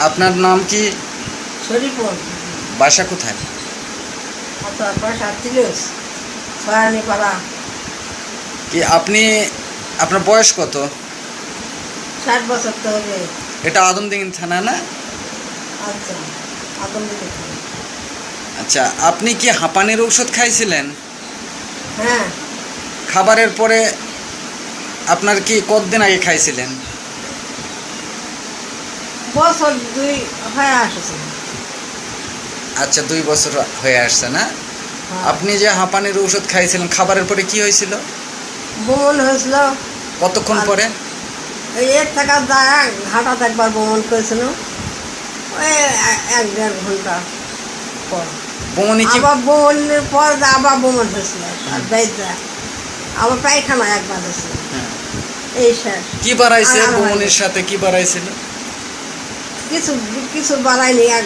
আপনার নাম কি? শরীফুল। বাসা কোথায়? কি আপনি আপনার বয়স কত? ষাট বছর তো হবে। এটা আদমদিঘি থানা না? আচ্ছা আচ্ছা আপনি কি হাঁপানির ঔষধ খাইছিলেন? হ্যাঁ। খাবারের পরে আপনার কি কতদিন আগে খাইছিলেন? বছর দুই হয়ে আসছে। আচ্ছা দুই বছর হয়ে আসছে না? হ্যাঁ। আপনি যে হাঁপানির ঔষধ খাইছিলেন খাবারের পরে কি হয়েছিল? বমন হয়েছিল। কতক্ষণ পরে? এক টাকা যায় ঘাটাতে একবার বমন করেছিল। ওই এক দেড় ঘণ্টা পর। বমনি কি আবার বমনের পর আবার বমন হয়েছিল। আর বেজা আবার পায়খানা একবার হয়েছিল। হ্যাঁ। এই শেষ। কি বাড়াইছে বমনির সাথে? কি বাড়াইছিল? কিছু কিছু এক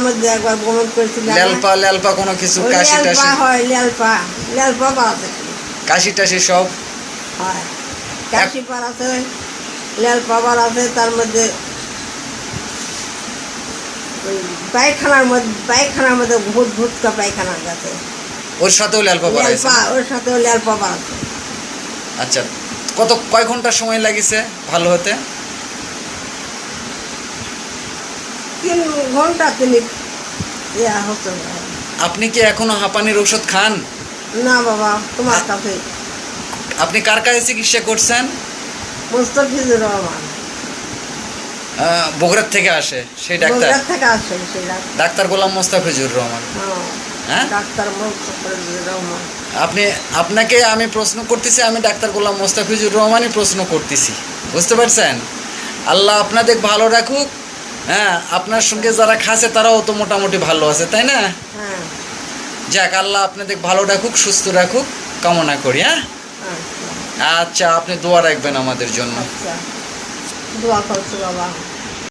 মধ্যে একবার বমন করেছিল লেলপা লেলপা কোনো কিছু কাশি টাশি? হয় লেলপা লেলপা বাড়াতে কাশি টাশি সব? হয়। কাশি বাড়াতে লেলপা বাড়াতে তার মধ্যে পায়খানার মধ্যে পায়খানার মধ্যে ভূত ভূতকা পায়খানা গেছে ওর সাথেও লেলপা বাড়াইছে? ওর সাথে লেলপা বাড়াতে আচ্ছা কত কয় ঘণ্টা সময় লাগিছে ভালো হতে? তিন ঘণ্টা তিনি ইয়া হতো আপনি কি এখনও হাঁপানির ওষুধ খান? না বাবা তোমার কাছে। আপনি কার কাছে চিকিৎসা করছেন? মুস্তফিজুর রহমান। বগুড়ার থেকে আসে সেই ডাক্তার। থেকে আসে সেই ডাক্তার। গোলাম মোস্তাফিজুর রহমান। হ্যাঁ, হ্যাঁ? ডাক্তার মুস্তফিজুর রহমান। আপনি আপনাকে আমি প্রশ্ন করতেছি আমি ডাক্তার গোলাম মোস্তাফিজুর রহমানই প্রশ্ন করতেছি। বুঝতে পারছেন? আল্লাহ আপনাদের ভালো রাখুক হ্যাঁ আপনার সঙ্গে যারা খাসে তারাও তো মোটামুটি ভালো আছে তাই না? হ্যাঁ। যাক আল্লাহ আপনাদের ভালো রাখুক সুস্থ রাখুক কামনা করি হ্যাঁ? আচ্ছা। আচ্ছা আপনি দোয়া রাখবেন আমাদের জন্য। আচ্ছা। দোয়া করছ বাবা।